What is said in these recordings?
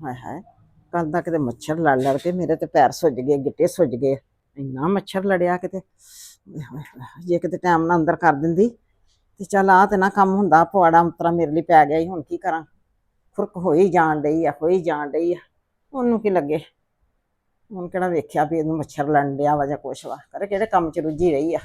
ਹਾਏ ਹਾਏ ਕੱਲ ਦਾ ਕਿਤੇ ਮੱਛਰ ਲੜ ਲੜ ਕੇ ਮੇਰੇ ਤੇ ਪੈਰ ਸੁੱਜ ਗਏ ਗਿੱਟੇ ਸੁੱਜ ਗਏ। ਇੰਨਾ ਮੱਛਰ ਲੜਿਆ ਕਿਤੇ। ਜੇ ਕਿਤੇ ਟਾਈਮ ਨਾਲ ਅੰਦਰ ਕਰ ਦਿੰਦੀ ਤੇ ਚੱਲ ਆ ਤੇ ਨਾ ਕੰਮ ਹੁੰਦਾ ਪਵਾੜਾ ਅੰਤਰਾ ਮੇਰੇ ਲਈ ਪੈ ਗਿਆ ਹੀ ਹੁਣ ਕੀ ਕਰਾਂ? ਫੁਰਕ ਹੋਈ ਜਾਣ ਡਈ ਆ ਹੋਈ ਜਾਣ ਡਈ ਆ। ਉਹਨੂੰ ਕੀ ਲੱਗੇ? ਹੁਣ ਕਿਹੜਾ ਵੇਖਿਆ ਵੀ ਇਹਨੂੰ ਮੱਛਰ ਲੜਨ ਡਿਆ ਵਾ ਜਾਂ ਕੁਛ ਵਾ? ਕਰੇ ਕਿਹੜੇ ਕੰਮ ਚ ਰੁੱਝੀ ਰਹੀ ਆ?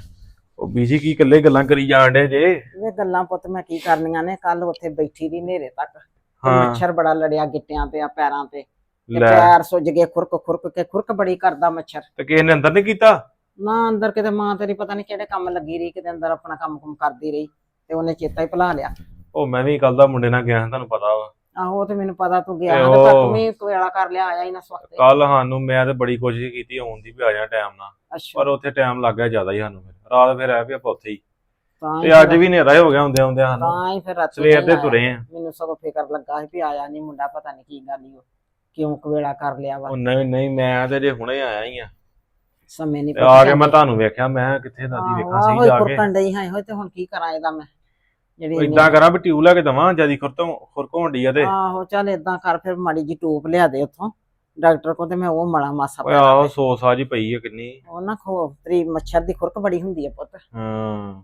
ਉਹ ਬੀਜੀ ਕੀ ਇਕੱਲੇ ਗੱਲਾਂ ਕਰੀ ਜਾਣ ਡੇ ਜੇ? ਇਹ ਗੱਲਾਂ ਪੁੱਤ ਮੈਂ ਕੀ ਕਰਨੀਆਂ ਨੇ ਕੱਲ ਉੱਥੇ ਬੈਠੀ ਰਹੀ ਨੇਰੇ ਤੱਕ। ਹਾਂ। ਮੱਛਰ ਬੜਾ ਲੜਿਆ ਗਿੱਟਿਆਂ ਤੇ ਆ ਪੈਰਾਂ ਤੇ। ਤੇ ਲੈ। ਪੈਰ ਸੁੱਜ ਗਏ ਖੁਰਕ ਖੁਰਕ ਕੇ ਖੁਰਕ ਬੜੀ ਕਰਦਾ ਮੱਛਰ। ਤੇ ਕਿਸੇ ਨੇ ਅੰਦਰ ਨਹੀਂ ਕੀਤਾ? ਨਾ ਅੰਦਰ ਕਿਤੇ ਮਾਂ ਤੇਰੀ ਪਤਾ ਨਹੀਂ ਕਿਹੜੇ ਕੰਮ ਲੱਗੀ ਰਹੀ ਕਿਤੇ ਅੰਦਰ ਆਪਣਾ ਕੰਮ ਕੁਮ ਕਰਦੀ ਰਹੀ ਤੇ ਉਹਨੇ ਚੇਤਾ ਹੀ ਭੁਲਾ ਲਿਆ। ਉਹ ਮੈਂ ਵੀ ਕੱਲ ਦਾ ਮੁੰਡੇ ਨਾਲ ਗਿਆ ਤੁਹਾਨੂੰ ਪਤਾ ਵਾ। ਆਹੋ ਉਹ ਤੇ ਮੈਨੂੰ ਪਤਾ ਤੂੰ ਗਿਆ ਤੇ ਪਰ ਉਹ- ਤੂੰ ਵੀ ਕੋਇਲਾ ਕਰ ਲਿਆ ਆਇਆ ਹੀ ਨਾ ਸਵਖਤੇ ਕੱਲ ਸਾਨੂੰ ਮੈਂ ਤੇ ਬੜੀ ਕੋਸ਼ਿਸ਼ ਕੀਤੀ ਆਉਣ ਦੀ ਵੀ ਆ ਜਾ ਟਾਈਮ ਨਾਲ। ਅੱਛਾ। ਪਰ ਉੱਥੇ ਟਾਈਮ ਲੱਗ ਗਿਆ ਜ਼ਿਆਦਾ ਹੀ ਸਾਨੂੰ ਫਿਰ। ਰਾਤ ਫਿਰ ਆ ਵੀ ਆਪਾਂ ਉੱਥੇ ਹੀ। ਤਾਂ ਹੀ ਤੇ ਅੱਜ ਵੀ ਹਨੇਰਾ ਹੀ ਹੋ ਗਿਆ ਹੁੰਦੇ ਹੁੰਦੇ ਸਾਨੂੰ ਤਾਂ ਹੀ ਫਿਰ ਰਾਤੀ ਸਵੇਰ ਦੇ। ਤੁਰੇ ਆ। ਮੈਨੂੰ ਸਗੋਂ ਫਿਕਰ ਲੱਗਾ ਸੀ ਵੀ ਆਇਆ ਨਹੀਂ ਮੁੰਡਾ ਪਤਾ ਨਹੀਂ ਕੀ ਗੱਲ ਈ ਉਹ ਕਿਉਂ ਕਵੇਲਾ ਕਰ ਲਿਆ ਵਾ। ਉਹ ਨਹੀਂ ਨਹੀਂ ਮੈਂ ਤੇ ਜੇ ਹੁਣੇ ਆਇਆ ਹੀ ਆ। ਸਮੇਂ ਨਹੀਂ ਤੇ ਆ ਕੇ ਮੈਂ ਤੁਹਾਨੂੰ ਵੇਖਿਆ ਮੈਂ ਕਿੱਥੇ ਦਾਦੀ ਵੇਖਾਂ ਸਹੀ ਜਾ ਕੇ। ਖੁਰਕਣ ਡਈ ਹਾਂ ਹੋਏ ਤੇ ਹੁਣ ਕੀ ਕਰਾਂ ਇਹਦਾ ਮੈਂ ਜਿਹੜੀ ਇੰਨੀ- ਇਦਾਂ ਕਰਾਂ ਵੀ ਟਿਊਬ ਲੈ ਕੇ ਦਵਾਂ ਜਿਆਦੀ ਖੁਰਤੋਂ ਖੁਰਕੋਂ ਢੀ ਆ ਤੇ। ਆਹੋ ਚੱਲ ਇਦਾਂ ਕਰ ਫਿਰ ਮਾੜੀ ਜੀ ਟੂਪ ਲਿਆ ਦੇ ਉੱਥੋਂ। ਡਾਕਟਰ ਕੋਲ ਤੇ ਮੈਂ ਉਹ ਮਲਾ ਮਾਸਾ ਓਏ ਪਾ ਆਹੋ ਸੌ ਸਾਜ ਹੀ ਪਈ ਆ ਕਿੰਨੀ। ਉਹ ਨਾ ਖੋ ਤੇਰੀ ਮੱਛਰ ਦੀ ਖੁਰਕ ਬੜੀ ਹੁੰਦੀ ਆ ਪੁੱਤ। ਹਾਂ।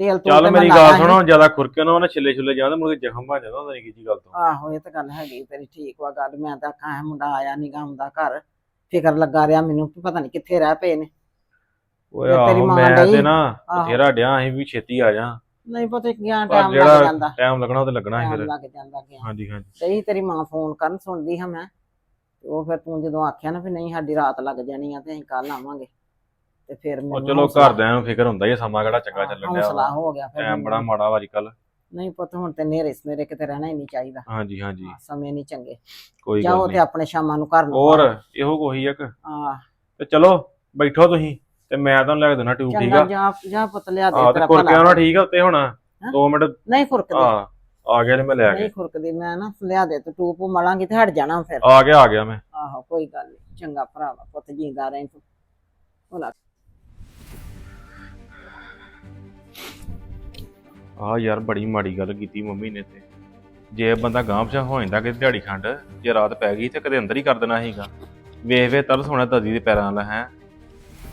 ਤੇਲ ਤੂੰ ਚੱਲ ਮੇਰੀ ਗੱਲ ਸੁਣੋ ਜ਼ਿਆਦਾ ਖੁਰਕੇ ਨਾ ਉਹਨੇ ਛਿੱਲੇ ਛੁੱਲੇ ਜਾਂਦੇ ਮੁੜ ਕੇ ਜ਼ਖਮ ਬਣ ਜਾਂਦਾ ਹੁੰਦਾ ਨਹੀਂ ਕੀ ਗੱਲ ਤੋਂ। ਆਹੋ ਇਹ ਤਾਂ ਗੱਲ ਹੈਗੀ ਤੇਰੀ ਠੀਕ ਵਾ ਗੱਲ ਮੈਂ ਤਾਂ ਆਖਾਂ ਇਹ ਮੁੰਡਾ ਆਇਆ ਨਹੀਂ ਗਾ ਹੁੰਦਾ ਘਰ। ਫਿਕਰ ਲੱਗਾ ਰਿਹਾ ਮੈਨੂੰ ਵੀ ਪਤਾ ਨਹੀਂ ਕਿੱਥੇ ਰਹਿ ਪਏ ਨੇ। ਓਏ ਤੇ ਤੇਰੀ ਆਹੋ ਮਾਂ ਮੈਂ ਡਈ? ਤੇ ਨਾ ਆਹੋ। ਬਥੇਰਾ ਡਿਆ ਅਸੀਂ ਵੀ ਛੇਤੀ ਆ ਜਾ। ਨਹੀਂ ਪਤਾ ਗਿਆ ਪਰ ਟਾਈਮ ਲੱਗ ਜਿਹੜਾ ਜਾਂਦਾ। ਟਾਈਮ ਲੱਗਣਾ ਉਹ ਤੇ ਲੱਗਣਾ ਹੀ ਟਾਈਮ ਫਿਰ। ਲੱਗ ਜਾਂਦਾ ਗਿਆ ਹਾਂਜੀ ਹਾਂਜੀ। ਸਹੀ ਤੇਰੀ ਮਾਂ ਫੋਨ ਕਰਨ ਸੁਣਦੀ ਹਾਂ ਮੈਂ। ਤੇ ਉਹ ਫਿਰ ਤੂੰ ਜਦੋਂ ਆਖਿਆ ਨਾ ਵੀ ਨਹੀਂ ਸਾਡੀ ਰਾਤ ਲੱਗ ਜਾਣੀ ਆ ਤੇ ਅਸੀਂ ਕੱਲ ਆਵਾਂਗੇ। ਤੇ ਫਿਰ ਉਹ ਮੈਨੂੰ ਚਲੋ ਹੌਸਲਾ- ਘਰਦਿਆਂ ਨੂੰ ਫਿਕਰ ਹੁੰਦਾ ਹੀ ਆ, ਸਮਾਂ ਕਿਹੜਾ ਚੰਗਾ ਚੱਲਣ ਡਿਆ ਹੌਸਲਾ ਹੋ ਗਿਆ ਫਿਰ ਟਾਈਮ ਮੈਨੂੰ। ਬੜਾ ਮਾੜਾ ਵਾ ਅੱਜ ਕੱਲ ਨਹੀਂ ਪੁੱਤ ਹੁਣ ਤੇ ਨੇਰੇ ਸਨੇਰੇ ਕਿਤੇ ਰਹਿਣਾ ਹੀ ਨਹੀਂ ਚਾਹੀਦਾ। ਹਾਂਜੀ ਹਾਂਜੀ। ਸਮੇਂ ਨਹੀਂ ਚੰਗੇ। ਕੋਈ ਜਾਓ ਗੱਲ ਤੇ ਨਹੀਂ। ਆਪਣੇ ਸ਼ਾਮਾਂ ਨੂੰ ਘਰ ਨੂੰ ਹੋਰ ਇਹੋ ਕੋਈ ਇੱਕ। ਆ ਤੇ ਚਲੋ ਬੈਠੋ ਤੁਸੀਂ ਤੇ ਮੈਂ ਤੁਹਾਨੂੰ ਲੈ ਕੇ ਦੇਣਾ ਟਿਊਬ ਠੀਕ ਚੰਗਾ ਆ ਜਾ ਜਾ ਪੁੱਤ ਲਿਆ ਆ ਦੇ ਤੇ ਤੇਰਾ ਭਲਾ। ਉਹਨਾਂ ਠੀਕ ਆ ਉੱਤੇ ਹੁਣ? 2 ਮਿੰਟ। ਨਹੀਂ ਖੁਰਕਦੀ। ਆ ਆ ਗਿਆ ਤੇ ਮੈਂ ਲੈ ਨਹੀਂ ਗਿਆ ਖੁਰਕਦੀ ਮੈਂ ਨਾ ਲਿਆ ਦੇ ਤੇ ਟੂਪ ਮਲਾਂਗੀ ਤੇ ਹਟ ਜਾਣਾ ਫਿਰ। ਆ ਗਿਆ ਆ ਗਿਆ ਮੈਂ। ਆਹੋ ਕੋਈ ਗੱਲ ਨਹੀਂ। ਚੰਗਾ ਭਰਾਵਾ ਪੁੱਤ ਜਿੰਦਾ ਰਹੇ ਤੂੰ। ਭਲਾ ਆ ਯਾਰ ਬੜੀ ਮਾੜੀ ਗੱਲ ਕੀਤੀ ਮੰਮੀ ਨੇ ਤੇ। ਜੇ ਬੰਦਾ ਚ ਹੋ ਜਾਂਦਾ ਕਿ ਦਿਹਾੜੀ ਖੰਡ ਜੇ ਰਾਤ ਪੈ ਗਈ ਤੇ ਕਦੇ ਅੰਦਰ ਹੀ ਕਰ ਦੇਣਾ ਸੀਗਾ। ਵੇਖ ਵੇ ਤਰਸ ਹੋਣਾ ਦਾਦੀ ਦੇ ਪੈਰਾਂ ਨਾਲ ਹੈ।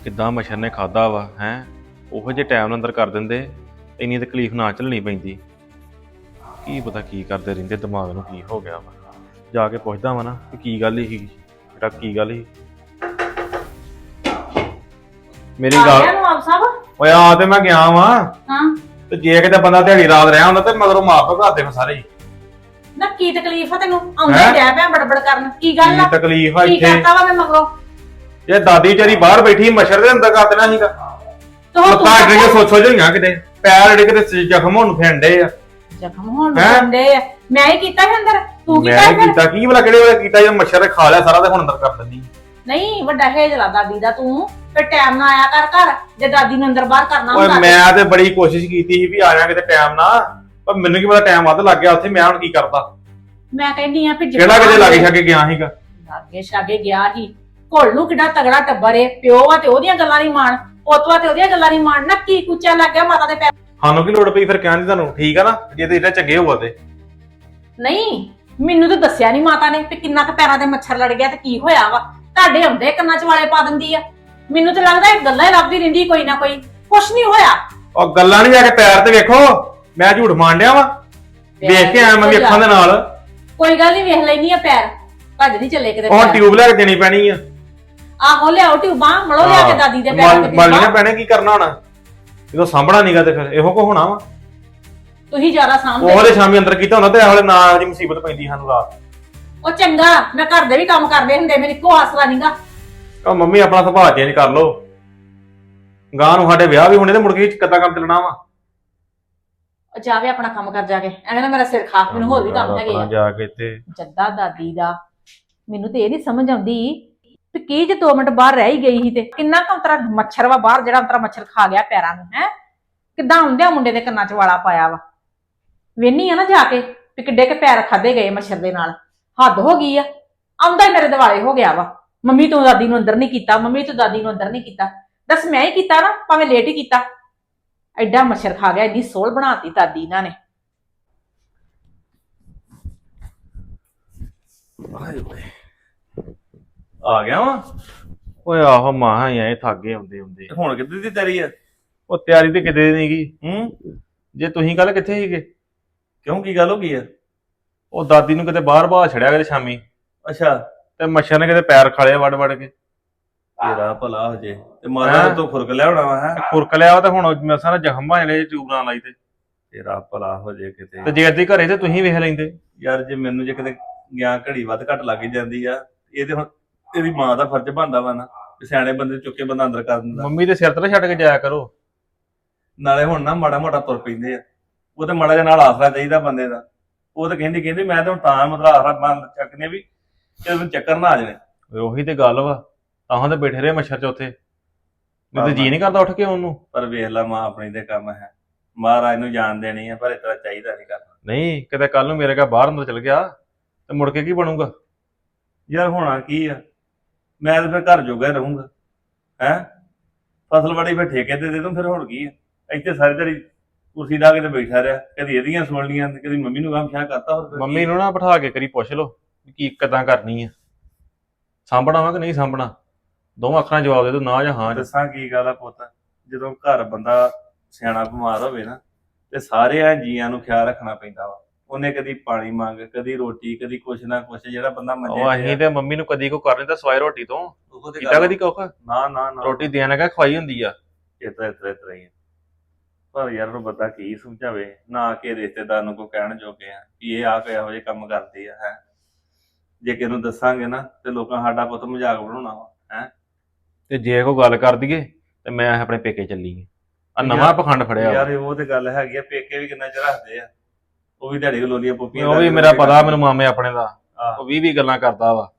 ਕਿੱਦਾਂ ਮੱਛਰ ਨੇ ਖਾਦਾ ਵਾ ਹੈ। ਉਹੋ ਜੇ ਟਾਈਮ ਨਾਲ ਅੰਦਰ ਕਰ ਦਿੰਦੇ ਇੰਨੀ ਤਕਲੀਫ ਨਾ ਝੱਲਣੀ ਪੈਂਦੀ। ਕੀ ਪਤਾ ਕੀ ਕਰਦੇ ਰਹਿੰਦੇ ਦਿਮਾਗ ਨੂੰ ਕੀ ਹੋ ਗਿਆ ਵਾ। ਜਾ ਕੇ ਪੁੱਛਦਾ ਵਾ ਨਾ ਕਿ ਕੀ ਗੱਲ ਸੀ ਜਿਹੜਾ ਕੀ ਗੱਲ ਸੀ। ਮੇਰੀ ਗੱਲ ਸਾਹਿਬ? ਓਏ ਆ ਤੇ ਮੈਂ ਗਿਆ ਵਾਂ। ਹਾਂ। ਤੇ ਜੇ ਕਿਤੇ ਬੰਦਾ ਦਿਹਾੜੀ ਰਾਤ ਰਿਹਾ ਹੁੰਦਾ ਤੇ ਮਗਰੋਂ ਮਾਰ ਦੋ ਘਰ ਦੇ ਫਿਰ ਸਾਰੇ ਹੀ। ਨਾ ਕੀ ਤਕਲੀਫ ਆ ਤੈਨੂੰ? ਆਉਂਦਾ ਹੈਂ? ਡਿਆ ਪਿਆ ਬੜਬੜ ਕਰਨ। ਕੀ ਗੱਲ ਆ? ਕੀ ਤਕਲੀਫ ਆ ਕੀ ਇੱਥੇ? ਕਰਤਾ ਵਾ ਮੈਂ ਮਗਰੋਂ? ਜੇ ਦਾਦੀ ਤੇਰੀ ਬਾਹਰ ਬੈਠੀ ਮੱਛਰ ਦੇ ਅੰਦਰ ਕਰ ਦੇਣਾ ਸੀਗਾ। ਤੂੰ ਹੁਣ ਲੱਤਾਂ ਅੱਡ ਕੇ ਸੋਚ ਸੋਚ ਹੋਈਆਂ ਕਿਤੇ। ਪੈਰ ਅੜੇ ਕਿਤੇ ਜ਼ਖਮ ਹੋਣ ਨੂੰ ਫਿਰਦੇ ਆ। ਜ਼ਖਮ ਹੋਣ ਹੈਂ? ਆ। ਮੈਂ ਹੀ ਕੀਤਾ ਸੀ ਅੰਦਰ। ਤੂੰ ਮੈਂ ਕੀਤਾ। ਕੀ ਭਲਾ ਕਿਹੜੇ ਵੇਲੇ ਕੀਤਾ ਜੇ ਮੱਛਰ ਨੇ ਖਾ ਲਿਆ ਸਾਰਾ ਤੇ ਹੁਣ ਅੰਦਰ ਕਰ ਦਿੰਦੀ ਨਹੀਂ ਵੱਡਾ ਹੇਜਲਾ ਦਾਦੀ ਦਾ ਤੂੰ। ਫਿਰ ਟਾਈਮ ਨਾਲ ਆਇਆ ਕਰ ਘਰ ਜੇ ਦਾਦੀ ਨੂੰ ਅੰਦਰ ਬਾਹਰ ਕਰਨਾ ਓਏ ਹੁੰਦਾ ਮੈਂ ਤੇ ਬੜੀ ਕੋਸ਼ਿਸ਼ ਕੀਤੀ ਸੀ ਵੀ ਆ ਜਾ ਕਿਤੇ ਟਾਈਮ ਨਾਲ ਪਰ ਮੈਨੂੰ ਕੀ ਪਤਾ ਟਾਈਮ ਵੱਧ ਲੱਗ ਗਿਆ ਉੱਥੇ ਮੈਂ ਹੁਣ ਕੀ ਕਰਦਾ? ਮੈਂ ਕਹਿੰਦੀ ਆ ਫਿਰ ਕਿਹੜਾ ਕਿਤੇ ਲਾਗੇ ਛਾਗੇ ਗਿਆ ਸੀਗਾ? ਲਾਗੇ ਛਾਗੇ ਗਿਆ ਸੀ। ਘੋਲ ਨੂੰ ਕਿੱਡਾ ਤਗੜਾ ਟੱਬਰ ਏ ਪਿਓ ਆ ਤੇ ਉਹਦੀਆਂ ਗੱਲਾਂ ਨਹੀਂ ਮਾਣ ਪੋਤਵਾ ਤੇ ਉਹਦੀਆਂ ਗੱਲਾਂ ਨਹੀਂ ਮਾਣ ਨਾ ਕੀ ਕੁੱਚਾ ਲੱਗ ਗਿਆ ਮਾਤਾ ਦੇ ਪੈਰ। ਸਾਨੂੰ ਕੀ ਲੋੜ ਪਈ ਫਿਰ ਕਹਿਣ ਦੀ ਤੁਹਾਨੂੰ? ਠੀਕ ਆ ਨਾ? ਜੇ ਤੇ ਇਹਦਾ ਚੰਗੇ ਹੋਆ ਤੇ। ਨਹੀਂ ਮੈਨੂੰ ਤਾਂ ਦੱਸਿਆ ਨਹੀਂ ਮਾਤਾ ਨੇ ਕਿ ਕਿੰਨਾ ਕੁ ਪੈਰਾਂ ਦੇ ਮੱਛਰ ਲੜ ਗਿਆ ਤੇ ਕੀ ਹੋਇਆ ਵਾ। ਤੁਹਾਡੇ ਆਉਂਦੇ ਕੰਨਾਂ 'ਚ ਵਾਲੇ ਪਾ ਦਿੰਦੀ ਆ। ਮੈਨੂੰ ਤਾਂ ਲੱਗਦਾ ਇਹ ਗੱਲਾਂ ਹੀ ਲੱਭਦੀ ਰਹਿੰਦੀ ਕੋਈ ਨਾ ਕੋਈ। ਕੁਛ ਨਹੀਂ ਹੋਇਆ। ਉਹ ਗੱਲਾਂ ਨਹੀਂ ਜਾ ਕੇ ਪੈਰ ਤੇ ਵੇਖੋ। ਮੈਂ ਝੂਠ ਮਾਣ ਡਿਆ ਵਾ। ਵੇਖ ਕੇ ਆਇਆ ਮੈਂ ਵੀ ਅੱਖਾਂ ਦੇ ਨਾਲ। ਕੋਈ ਗੱਲ ਨਹੀਂ ਵੇਖ ਲੈਣੀ ਆ ਪੈਰ। ਭੱਜ ਨਹੀਂ ਚੱਲੇ ਕਿਤੇ ਉਹ ਪੈਰ। ਟਿਊਬ ਲੈ ਕੇ ਦੇਣੀ ਪੈਣੀ ਆ। ਆਹੋ ਲਿਆਓ ਟਿਊਬਾਂ ਮੜੋ ਲਿਆ ਕੇ ਦਾਦੀ ਦੇ ਪੈਰਾਂ ਤੇ ਮਲਣੀਆਂ ਟਿਊਬਾਂ। ਪੈਣੇ ਕੀ ਕਰਨਾ ਹੁਣ? ਜਦੋਂ ਸਾਂਭਣਾ ਨਹੀਂਗਾ ਤੇ ਫਿਰ ਇਹੋ ਕੋ ਹੋਣਾ ਵਾ। ਤੁਸੀਂ ਜ਼ਿਆਦਾ ਸਾਂਭਦੇ ਉਹਦੇ ਸ਼ਾਮੀ ਅੰਦਰ ਕੀਤਾ ਹੁੰਦਾ ਤੇ ਇਹੋ ਨਾ ਇਹੋ ਜਿਹੀ ਮੁਸੀਬਤ ਪੈਂਦੀ ਸਾਨੂੰ ਰਾਤ। ਉਹ ਚੰਗਾ ਮੈਂ ਘਰ ਦੇ ਵੀ ਕੰਮ ਕਰਦੇ ਹੁੰਦੇ ਮੇਰੀ ਕੋ ਆਸਰਾ ਨਹੀਂਗਾ ਉਹ ਮੰਮੀ ਆਪਣਾ ਸੁਭਾਅ ਚੇਂਜ ਕਰ ਲਓ। ਗਾਂ ਨੂੰ ਸਾਡੇ ਵਿਆਹ ਵੀ ਹੋਣੇ ਤੇ ਮੁੜ ਕੇ ਕਿੱਦਾਂ ਕੰਮ ਚੱਲਣਾ ਵਾ? ਜਾਵੇ ਆਪਣਾ ਕੰਮ ਕਰ ਜਾ ਕੇ ਐਵੇਂ ਨਾ ਮੇਰਾ ਸਿਰ ਖਾ ਮੈਨੂੰ ਹੋਰ ਵੀ ਕੰਮ ਹੈਗੇ ਆਪਣਾ ਆ। ਜਾ ਕੇ ਇੱਥੇ ਜੱਦਾ ਦਾਦੀ ਦਾ ਮੈਨੂੰ ਤੇ ਇਹ ਨਹੀਂ ਸਮਝ ਆਉਂਦੀ ਕਿ ਕੀ ਜੇ 2 ਮਿੰਟ ਬਾਹਰ ਰਹਿ ਹੀ ਗਈ ਸੀ ਤੇ ਕਿੰਨਾ ਕੁ ਅੰਤਰਾ ਮੱਛਰ ਵਾ ਬਾਹਰ ਜਿਹੜਾ ਅੰਤਰਾ ਮੱਛਰ ਖਾ ਗਿਆ ਪੈਰਾਂ ਨੂੰ ਹੈ? ਕਿੱਦਾਂ ਹੁੰਦੇ ਆ ਮੁੰਡੇ ਦੇ ਕੰਨਾਂ 'ਚ ਵਾਲਾ ਪਾਇਆ ਵਾ। ਵੇਨੀ ਆ ਨਾ ਜਾ ਕੇ ਵੀ ਕਿੱਡੇ ਕੇ ਪੈਰ ਖਾਦੇ ਗਏ ਮੱਛਰ ਦੇ ਨਾਲ। ਹੱਦ ਹੋ ਗਈ ਆ। ਆਉਂਦਾ ਹੀ ਮੇਰੇ ਦਿਵਾਲੇ ਹੋ ਗਿਆ ਵਾ। ਮੰਮੀ ਤੂੰ ਦਾਦੀ ਨੂੰ ਅੰਦਰ ਨਹੀਂ ਕੀਤਾ ਮੰਮੀ ਤੂੰ ਦਾਦੀ ਨੂੰ ਅੰਦਰ ਨਹੀਂ ਕੀਤਾ। ਦੱਸ ਮੈਂ ਹੀ ਕੀਤਾ ਨਾ ਭਾਵੇਂ ਲੇਟ ਹੀ ਕੀਤਾ। ਐਡਾ ਮੱਛਰ ਖਾ ਗਿਆ ਐਡੀ ਸੋਲ ਬਣਾਤੀ ਦਾਦੀ ਇਹਨਾਂ ਨੇ। ਓਏ ਆ ਗਿਆ ਵਾ? ਓਏ ਆਹੋ ਮਾਹਾਂ ਹੀ ਆਏ ਥੱਗੇ ਹੁੰਦੇ ਹੁੰਦੇ। ਹੁਣ ਕਿੱਥੇ ਦੀ ਤੇਰੀ ਆ? ਉਹ ਤਿਆਰੀ ਤੇ ਕਿਤੇ ਨਹੀਂ ਗਈ ਹੂੰ? ਜੇ ਤੁਸੀਂ ਕੱਲ ਕਿੱਥੇ ਸੀਗੇ? ਕਿਉਂ ਕੀ ਗੱਲ ਹੋ ਗਈ ਆ? ਉਹ ਦਾਦੀ ਨੂੰ ਕਿਤੇ ਬਾਹਰ ਬਾਹਰ ਛੜਿਆ ਕਿਤੇ ਸ਼ਾਮੀ। ਅੱਛਾ। ਤੇ ਮੱਛਰ ਨੇ ਕਿਤੇ ਪੈਰ ਖਾਲੇ ਵੜ ਵੜ ਕੇ। ਤੇਰਾ ਭਲਾ ਹੋ ਜੇ ਤੇ ਹੈਂ? ਤੋਂ ਖੁਰਕ ਲਿਆਉਣਾ ਵਾ ਹੈ? ਖੁਰਕ ਲਿਆ ਵਾ ਤੇ ਹੁਣ ਮੈਂ ਸਾਰਾ ਜ਼ਖਮ ਆ ਜਿਹੜੇ ਟਿਊਬ ਨਾਲ ਲਾਈ ਤੇ। ਤੇਰਾ ਭਲਾ ਹੋ ਜੇ ਕਿਤੇ। ਤੇ ਜੇ ਅੱਧੀ ਘਰੇ ਤੇ ਤੁਸੀਂ ਵੇਖ ਲੈਂਦੇ। ਯਾਰ ਜੇ ਮੈਨੂੰ ਜੇ ਕਿਤੇ ਗਿਆ ਘੜੀ ਵੱਧ ਘੱਟ ਲੱਗ ਜਾਂਦੀ ਆ ਇਹ ਤੇ ਹੁਣ ਤੇਰੀ ਮਾਂ ਦਾ ਫਰਜ਼ ਬਣਦਾ ਵਾ ਨਾ ਸਿਆਣੇ ਬੰਦੇ ਚੁੱਕ ਬੰਦਾ ਅੰਦਰ ਕਰ ਦਿੰਦਾ। ਮੰਮੀ ਦੇ ਸਿਰ ਤੇ ਛੱਡ ਕੇ ਜਾਇਆ ਕਰੋ। ਨਾਲੇ ਹੁਣ ਨਾ ਮਾੜਾ ਮੋਟਾ ਤੁਰ ਪੈਂਦੇ ਆ। ਉਹ ਤੇ ਮਾੜਾ ਜਿਹਾ ਨਾਲ ਆਸਰਾ ਚਾਹੀਦਾ ਬੰਦੇ ਦਾ। ਉਹ ਤਾਂ ਕਹਿੰਦੀ ਕਹਿੰਦੀ ਮੈਂ ਤਾਂ ਹੁਣ ਤਾਂ ਮਤਲਬ ਆਸਰਾ ਬੰਦ ਚੱਕਨੇ ਵੀ ਕਿ ਚੱਕਰ ਨਾ ਆ ਜਾਣੇ। ਉਹੀ ਤੇ ਗੱਲ ਵਾ। ਤਾਂ ਤੇ ਬੈਠੇ ਰਹੇ ਮੱਛਰ ਚ ਉੱਥੇ ਮੈਂ ਤੇ ਜੀ ਨਹੀਂ ਕਰਦਾ ਉੱਠ ਕੇ ਉਹਨੂੰ। ਪਰ ਵੇਖ ਲਾ ਮਾਂ ਆਪਣੀ ਦੇ ਕੰਮ ਹੈ। ਮਹਾਰਾਜ ਨੂੰ ਜਾਣ ਦੇਣੀ ਆ ਪਰ ਇਤਨਾ ਚਾਹੀਦਾ ਨਹੀਂ ਕਰਨਾ। ਨਹੀਂ ਕਿਤੇ ਕੱਲ ਨੂੰ ਮੇਰੇ ਕਾ ਬਾਹਰ ਅੰਦਰ ਚਲ ਗਿਆ ਤੇ ਮੁੜ ਕੇ ਕੀ ਬਣੂਗਾ? ਯਾਰ ਹੋਣਾ ਕੀ ਆ? ਮੈਂ ਤਾਂ ਫਿਰ ਘਰ ਜੋਗਾ ਹੀ ਰਹੂੰਗਾ। ਹੈ? ਫਸਲ ਵਾੜੀ ਫਿਰ ਠੇਕੇ ਤੇ ਦੇ ਦੂੰ ਫਿਰ ਹੁਣ ਕੀ ਆ? ਇੱਥੇ ਸਾਰੀ ਦਿਹਾੜੀ ਕੁਰਸੀ ਲਾ ਕੇ ਤੇ ਬੈਠਾ ਰਿਹਾ ਕਦੀ ਇਹਦੀਆਂ ਸੁਣ ਲੀਆਂ ਤੇ ਕਦੀ ਮੰਮੀ ਨੂੰ ਕੰਮ ਸ਼ਾਹ ਕਰਤਾ ਹੋਰ ਫਿਰ ਮੰਮੀ? ਨੂੰ ਨਾ ਬਿਠਾ ਕੇ ਕਰੀ ਪੁੱਛ ਲਓ ਵੀ ਕੀ ਕਿਦਾਂ ਕਰਨੀ ਆ। ਸਾਂਭਣਾ ਵਾ ਕਿ ਨਹੀਂ ਸਾਂਭਣਾ? ਦੋਵਾਂ ਅੱਖਰਾਂ ਜਵਾਬ ਦੇ ਦੋ ਨਾ ਜਾਂ ਹਾਂ। ਦੱਸਾਂ ਕੀ ਗੱਲ ਆ ਪੁੱਤ ਜਦੋਂ ਘਰ ਬੰਦਾ ਸਿਆਣਾ ਬਿਮਾਰ ਹੋਵੇ ਨਾ ਤੇ ਸਾਰਿਆਂ ਜੀਆਂ ਨੂੰ ਖਿਆਲ ਰੱਖਣਾ ਪੈਂਦਾ ਵਾ। ਉਹਨੇ ਕਦੀ ਪਾਣੀ ਮੰਗ ਕਦੀ ਰੋਟੀ ਕਦੀ ਕੁਛ ਨਾ ਕੁਛ ਜਿਹੜਾ ਬੰਦਾ ਮੰਜੇ ਉਹ ਤੇ ਅਸੀਂ ਤੇ ਮੰਮੀ ਨੂੰ ਕਦੀ ਕੋ ਕਰਨੀ ਤਾਂ ਸਵਾਈ ਰੋਟੀ ਤੋਂ। ਉਹ ਤੇ ਕੀਤਾ ਗੱਲ- ਕਦੀ ਕੁੱਖ? ਨਾ ਨਾ ਨਾ। ਰੋਟੀ ਦੇਣ ਲੱਗਾ ਖਵਾਈ ਹੁੰਦੀ ਆ। ਇਤਰਾ ਇਤਰਾ ਇਤਰਾ ਹੀ ਆ। ਪਰ ਯਾਰ ਨੂੰ ਬੰਦਾ ਕੀ ਸਮਝਾਵੇ ਨਾ ਕਿ ਰਿਸ਼ਤੇਦਾਰ ਨੂੰ ਕੋ ਕਹਿਣ ਜੋਗੇ ਆ ਕਿ ਇਹ ਆ ਕੇ ਇਹੋ ਜਿਹੇ ਕੰਮ ਕਰਦੀ ਆ ਹੈ। ਜੇ ਕਿਸੇ ਨੂੰ ਦੱਸਾਂਗੇ ਨਾ ਤੇ ਲੋਕਾਂ ਸਾਡਾ ਪੁੱਤ ਮਜ਼ਾਕ ਬਣਾਉਣਾ ਵਾ ਤੇ ਜੇ ਕੋਈ ਗੱਲ ਕਰ ਦਈਏ ਤੇ ਮੈਂ ਆਪਣੇ ਪੇਕੇ ਚੱਲੀ ਆ। ਨਵਾਂ ਪਖੰਡ ਫੜਿਆ। ਯਾਰ ਉਹ ਤੇ ਗੱਲ ਹੈਗੀ ਆ ਪੇਕੇ ਵੀ ਕਿੰਨਾ ਚਿਰ ਰੱਖਦੇ ਆ। ਉਹ ਵੀ ਦਿਹਾੜੀ ਲੋਲੀਆਂ ਪੁੱਪੀਆਂ ਉਹ ਵੀ ਮੇਰਾ ਪਤਾ ਮੈਨੂੰ ਮਾਮੇ ਆਪਣੇ ਦਾ। ਉਹ ਵੀ ਵੀ ਗੱਲਾਂ ਕਰਦਾ ਵਾ।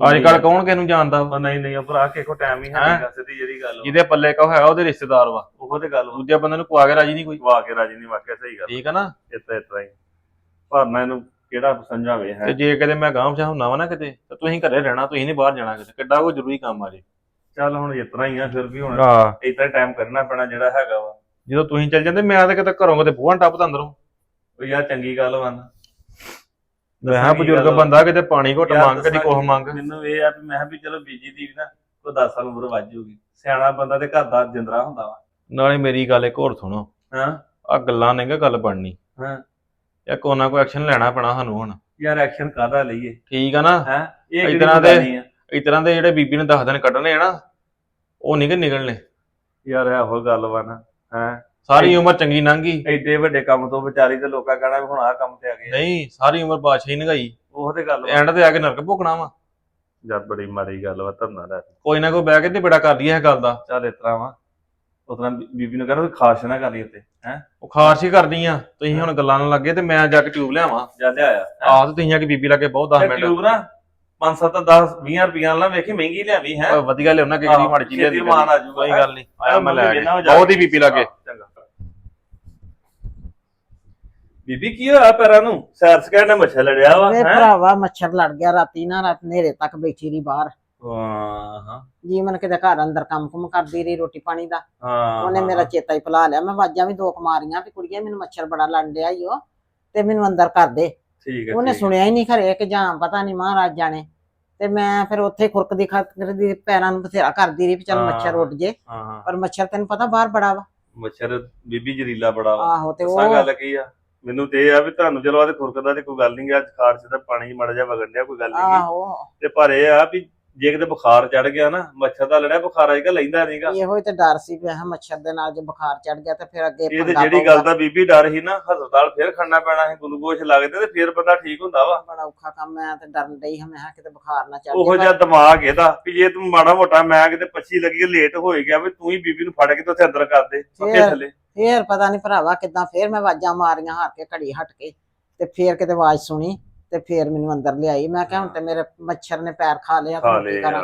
ਅੱਜ ਕੱਲ ਕੌਣ ਕਿਸ ਨੂੰ ਜਾਣਦਾ ਵਾ? ਉਹ ਨਹੀਂ ਨਹੀਂ ਉਹ ਭਰਾ ਕੇ ਕੋ ਟਾਈਮ ਹੀ ਹੈ ਹੈਂ? ਨਹੀਂ ਸਿੱਧੀ ਜਿਹੜੀ ਗੱਲ ਵਾ। ਜਿਹਦੇ ਪੱਲੇ ਕੋ ਹੈਗਾ ਉਹਦੇ ਰਿਸ਼ਤੇਦਾਰ ਵਾ। ਉਹ ਤੇ ਗੱਲ। ਦੂਜੇ ਬੰਦੇ ਨੂੰ ਕੁਆ ਕੇ ਰਾਜੀ ਨਹੀਂ ਕੋਈ। ਵਾ ਕੇ ਰਾਜੀ ਨਹੀਂ ਵਾਕਿਆ ਸਹੀ ਗੱਲ। ਠੀਕ ਆ ਨਾ? ਇਤਰਾ ਇਤਰਾ ਹੀ। ਪਰ ਨਾ ਇਹਨੂੰ ਕਿਹੜਾ ਸਮਝਾਵੇ ਹੈ? ਤੇ ਜੇ ਕਿਤੇ ਮੈਂ ਗਾਂਵ ਚ ਹੁੰਨਾ ਵਾ ਨਾ ਕਿਤੇ ਤੇ ਤੁਸੀਂ ਘਰੇ ਰਹਿਣਾ ਤੁਸੀਂ ਨਹੀਂ ਬਾਹਰ ਜਾਣਾ ਕਿਤੇ। ਕਿੱਡਾ ਕੋਈ ਜ਼ਰੂਰੀ ਕੰਮ ਆ ਜੇ। ਚੱਲ ਹੁਣ ਇਤਰਾ ਹੀ ਆ ਫਿਰ ਵੀ ਹੁਣ ਆ ਇਤਰਾ ਟਾਈਮ ਕਰਨਾ ਪੈਣਾ ਜਿਹੜਾ ਹੈਗਾ ਵਾ। ਜਦੋਂ ਤੁਸੀਂ ਚੱਲ ਜਾਂਦੇ ਮੈਂ ਤਾਂ ਕਿਤੇ ਘਰੋਂ ਕਿਤੇ ਬੂਹਾਂ ਟੱਪ ਤਾਂ ਅੰਦਰੋਂ। ਉਹ ਯਾਰ ਚੰਗੀ ਗੱਲ ਵਾ ਨਾ। ਮੈਂ ਕਿਹਾ ਬਜ਼ੁਰਗ ਬੰਦਾ ਕਿਤੇ ਪਾਣੀ ਘੁੱਟ ਯਾਰ ਮੰਗ ਕਦੀ ਦੱਸਾਂ ਕੁਛ ਮੰਗ। ਮੈਨੂੰ ਇਹ ਆ ਵੀ ਮੈਂ ਕਿਹਾ ਵੀ ਚਲੋ ਬੀਜੀ ਦੀ ਵੀ ਨਾ ਕੋਈ 10 ਸਾਲ ਉਮਰ ਵੱਜ ਜੂਗੀ। ਸਿਆਣਾ ਬੰਦਾ ਤੇ ਘਰ ਦਾ ਜਿੰਦਰਾ ਹੁੰਦਾ ਵਾ। ਨਾਲੇ ਮੇਰੀ ਗੱਲ ਇੱਕ ਹੋਰ ਸੁਣੋ। ਹਾਂ? ਆ ਗੱਲਾਂ ਨਹੀਂਗਾ ਗੱਲ ਬਣਨੀ? ਹਾਂ। ਜਾਂ ਕੋਈ ਨਾ ਕੋਈ ਐਕਸ਼ਨ ਲੈਣਾ ਪੈਣਾ ਸਾਨੂੰ ਹੁਣ। ਯਾਰ ਐਕਸ਼ਨ ਕਾਹਦਾ ਲਈਏ? ਠੀਕ ਆ ਨਾ? ਹੈ? ਇਹ ਕਿਹੜੀ ਗੱਲ ਦੇ- ਨਹੀਂ ਆ? ਇਸ ਤਰ੍ਹਾਂ ਦੇ ਜਿਹੜੇ ਬੀਬੀ ਨੇ 10 ਦਿਨ ਕੱਢਣੇ ਆ ਨਾ ਉਹ ਨਹੀਂ ਕਿ ਨਿਕਲਣੇ। ਯਾਰ ਇਹੋ ਗੱਲ ਵਾ ਨਾ ਹੈ? ਸਾਰੀ ਉਮਰ ਚੰਗੀ ਲੰਘੀ ਐਡੇ ਵੱਡੇ ਕੰਮ ਤੋਂ ਵਿਚਾਰੀ ਤੇ ਲੋਕਾਂ ਕਹਿਣਾ ਵੀ ਹੁਣ ਆਹ ਕੰਮ ਤੇ ਆ ਗਏ ਨਹੀਂ ਸਾਰੀ ਉਮਰ ਬਾਦਸ਼ਾਹੀ ਨਗਾਈ ਉਹ ਤੇ ਗੱਲ ਐਂਡ ਤੇ ਆ ਕੇ ਨਰਕ ਭੋਗਣਾ ਵਾ। ਯਾਰ ਬੜੀ ਮਾੜੀ ਗੱਲ ਵਾ ਧਰਨਾ ਦਾ ਕੋਈ ਨਾ ਕੋਈ ਬਹਿ ਕੇ ਤੇ ਬੜਾ ਕਰ ਲਈਏ ਇਹ ਗੱਲ ਦਾ। ਚੱਲ ਇਸ ਤਰ੍ਹਾਂ ਵਾ। ਉਤਨਾ ਬੀਬੀ ਨੂੰ ਕਹਿੰਦਾ ਖਾਸ ਨਾ ਕਰੀ ਉੱਤੇ ਹੈ? ਉਹ ਖਾਰਸ਼ ਹੀ ਕਰਦੀ ਆ। ਤੁਸੀਂ ਹੁਣ ਗੱਲਾਂ ਨਾਲ ਲੱਗੇ ਤੇ ਮੈਂ ਜਾ ਕੇ ਟਿਊਬ ਲਿਆਵਾਂ। ਜਾ ਲਿਆਇਆ ਆਹ ਤੇ ਤੁਸੀਂ ਆ ਕੇ ਬੀਬੀ ਲੱਗੇ ਬਹੁਤ 10 ਮਿੰਟ। ਟਿਊਬ ਨਾ 5 7 10 20 ਰੁਪਈਆ ਨਾਲ ਵੇਖੀ ਮਹਿੰਗੀ ਲਿਆਵੀ ਹੈ? ਵਧੀਆ ਲਿਆਉਣਾ ਕਿ ਜਿਹੜੀ ਮਾੜੀ ਚੀਜ਼ ਲਿਆਦੀ ਮਾਨ ਆ ਜਾਊਗਾ, ਕੋਈ? ਗੱਲ ਨਹੀਂ। ਆਇਆ ਮੈਂ ਲੈ ਬਹੁਤ ਹੀ। ਬੀਬੀ ਲੱਗੇ ਚੰਗਾ। ਬੀਬੀ ਕੀ ਹੋਇਆ ਪੈਰਾਂ ਨੂੰ? ਸੈਰ ਸਕੈਂਡ ਨੇ ਮੱਛਰ ਲੜਿਆ ਵਾ ਵੇ ਹੈ? ਭਰਾਵਾ ਮੱਛਰ ਲੜ ਗਿਆ ਰਾਤੀ ਨਾ ਰਾਤ ਨੇਰੇ ਤੱਕ ਬੈਠੀ ਰਹੀ ਬਾਹਰ। ਹਾਂ ਹਾਂ ਜੀਵਨ ਕਿਤੇ ਘਰ ਅੰਦਰ ਕੰਮ ਕੁਮ ਕਰਦੀ ਰਹੀ ਰੋਟੀ ਪਾਣੀ ਦਾ। ਹਾਂ ਉਹਨੇ ਮੇਰਾ ਚੇਤਾ ਹੀ ਭੁਲਾ ਲਿਆ। ਮੈਂ ਵਾਜਾਂ ਵੀ ਦੋ ਕੁਮਾਰੀਆਂ ਵੀ ਕੁੜੀਆਂ ਮੈਨੂੰ ਮੱਛਰ ਬੜਾ ਲੜ ਡਿਆ ਈ ਉਹ ਤੇ ਮੈਨੂੰ ਅੰਦਰ ਕਰ ਦੇ। ਠੀਕ ਹੈ ਉਹਨੇ ਠੀਕ ਹੈ। ਸੁਣਿਆ ਹੀ ਨਹੀਂ ਖਰੇ ਕਿ ਜਾਂ ਪਤਾ ਨਹੀਂ ਮਹਾਰਾਜ ਜਾਣੇ ਤੇ ਮੈਂ ਫਿਰ ਉੱਥੇ ਖੁਰਕਦੀ ਖਰਕਦੀ ਪੈਰਾਂ ਨੂੰ ਬਥੇਰਾ ਕਰਦੀ ਰਹੀ ਵੀ ਚੱਲ ਹਾਂ। ਮੱਛਰ ਉੱਡ ਜੇ। ਹਾਂ ਹਾਂ ਪਰ ਮੱਛਰ ਤੈਨੂੰ ਪਤਾ ਬਾਹਰ ਬੜਾ ਵਾ। ਮੱਛਰ ਬੀਬੀ ਜ਼ਰੀਲਾ ਬੜਾ ਵਾ। ਆਹੋ ਤੇ ਦੱਸਾਂ ਉਹ ਗੱਲ ਕੀ ਆ? ਮੈਨੂੰ ਤੇ ਇਹ ਆ ਵੀ ਤੁਹਾਨੂੰ ਚਲੋ ਆਦੇ ਖੁਰਕਦਾ ਤੇ ਕੋਈ ਗੱਲ ਨਹੀਂ ਅੱਜ ਖਾਰਸ਼ ਦਾ ਪਾਣੀ ਮੜ ਜਾ ਵਗਣ ਡਿਆ ਕੋਈ ਗੱਲ ਨਹੀਂ ਆਹੋ। ਤੇ ਪਰ ਇਹ ਆ ਵੀ ਜੇ ਕਿਤੇ ਬੁਖਾਰ ਚੜ ਗਿਆ ਨਾ ਮੱਛਰ ਦਾ ਲੜਿਆ ਬੁਖਾਰ ਅਜੇ ਲੈਂਦਾ ਨਹੀਂਗਾ ਇਹੋ ਹੀ ਤੇ ਡਰ ਸੀ ਵੀ ਆਹ ਮੱਛਰ ਦੇ ਨਾਲ ਜੇ ਬੁਖਾਰ ਚੜ ਗਿਆ ਤੇ ਫਿਰ ਅੱਗੇ ਇਹ ਤੇ ਪੰਗਾ ਜਿਹੜੀ ਗੱਲ ਪਊਗਾ। ਦਾ ਬੀਬੀ ਡਰ ਸੀ ਨਾ ਹਸਪਤਾਲ ਫੇਰ ਖੜਨਾ ਪੈਣਾ ਸੀ ਗਲੂਕੋਸ਼ ਲੱਗਦੇ ਤੇ ਫੇਰ ਬੰਦਾ ਠੀਕ ਹੁੰਦਾ ਵਾ। ਬੜਾ ਔਖਾ ਕੰਮ ਹੈ ਤੇ ਡਰਨ ਡਈ ਹਾਂ ਮੈਂ ਕਿਹਾ ਕਿਤੇ ਬੁਖਾਰ ਨਾ ਚੜ ਉਹੋ ਜਿਹਾ ਦਿਮਾਗ ਇਹਦਾ ਵੀ ਜੇ ਤੂੰ ਮਾੜਾ ਮੋਟਾ ਮੈਂ ਕਿਤੇ ਪੱਛੀ ਲੱਗੀ ਲੇਟ ਹੋ ਗਿਆ ਵੀ ਤੂੰ ਹੀ ਬੀਬੀ ਨੂੰ ਫੜ ਕੇ ਤੇ ਉੱਥੇ ਅੰਦਰ ਕਰ ਦੇ ਪੱਖੇ ਫੇਰ- ਥੱਲੇ। ਫੇਰ ਪਤਾ ਨਹੀਂ ਭਰਾਵਾ ਕਿਦਾਂ ਫੇਰ ਮੈਂ ਆਵਾਜ਼ਾਂ ਮਾਰੀਆਂ ਹਾਰ ਕੇ ਘੜੀ ਹਟ ਕੇ ਤੇ ਫੇਰ ਕਿਤੇ ਆਵਾਜ਼ ਸੁਣੀ ਤੇ ਫੇਰ ਮੈਨੂੰ ਅੰਦਰ ਲਿਆਈ। ਮੈਂ ਕਿਹਾ ਹੁਣ ਤੇ ਮੇਰੇ ਮੱਛਰ ਨੇ ਪੈਰ ਖਾ ਲਿਆ ਹੁਣ ਕੀ ਕਰਾਂ?